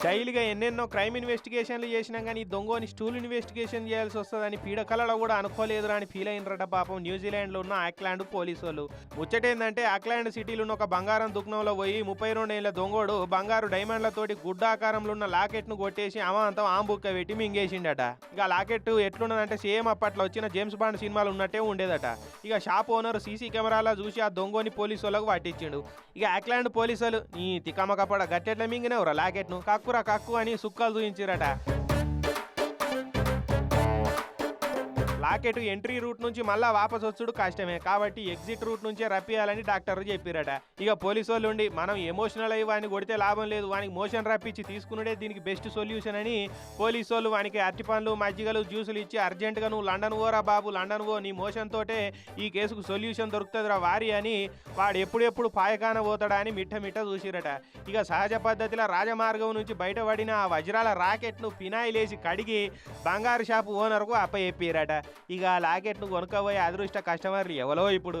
స్టైల్గా ఎన్నెన్నో క్రైమ్ ఇన్వెస్టిగేషన్లు చేసినా కానీ దొంగని స్టూల్ ఇన్వెస్టిగేషన్ చేయాల్సి వస్తుందని పీడకలలో కూడా అనుకోలేదురా అని ఫీల్ అయినరట పాపం న్యూజిలాండ్లో ఉన్న ఆక్లాండ్ పోలీసు వాళ్ళు ముచ్చటేందంటే ఆక్లాండ్ సిటీలో ఉన్న ఒక బంగారం దుకాణంలో పోయి ముప్పై రెండేళ్ళ దొంగోడు బంగారు డైమండ్లతోటి గుడ్డ ఆకారంలో ఉన్న లాకెట్ను కొట్టేసి అమాంతం ఆంబుక్క పెట్టి మింగేసిండట. ఇక లాకెట్ ఎట్లున్నదంటే సేమ్ అప్పట్లో వచ్చిన జేమ్స్ బాండ్ సినిమాలు ఉన్నట్టే ఉండేదట. ఇక షాప్ ఓనర్ సీసీ కెమెరాలో చూసి ఆ దొంగని పోలీసు వాళ్ళకు పట్టించిండు. ఇక ఆక్లాండ్ పోలీసులు నీ తికమకపడ గట్టెట్ల మింగినవురా లాకెట్ను? కాక్కురా కక్కు అని సుక్కలు చూయించిరట రాకెట్ ఎంట్రీ రూట్ నుంచి మళ్ళా వాపస్ వచ్చుడు కష్టమే. కాబట్టి ఎగ్జిట్ రూట్ నుంచే రప్పియాలని డాక్టర్ చెప్పిరట. ఇక పోలీసు వాళ్ళు ఉండి మనం ఎమోషనల్ అయ్యి వాడిని కొడితే లాభం లేదు వానికి మోషన్ రప్పించి తీసుకున్నడే దీనికి బెస్ట్ సొల్యూషన్ అని పోలీసు వాళ్ళు వానికి అరటి పండ్లు మజ్జిగలు జ్యూసులు ఇచ్చి అర్జెంటుగా నువ్వు లండన్ ఓరా బాబు లండన్ ఓ నీ మోషన్ తోటే ఈ కేసుకు సొల్యూషన్ దొరుకుతుందిరా వారి అని వాడు ఎప్పుడెప్పుడు పాయకాన పోతాడా అని మిట్ట మిట్ట చూసిరట. ఇక సహజ పద్ధతిలో రాజమార్గం నుంచి బయటపడిన ఆ వజ్రాల రాకెట్ను పినాయిలేసి కడిగి బంగారు షాపు ఓనర్కు అప్పచెప్పిరట. ఇక ఆ లాకెట్ను కొనుక్కపోయే అదృష్ట కస్టమర్లు ఎవరో ఇప్పుడు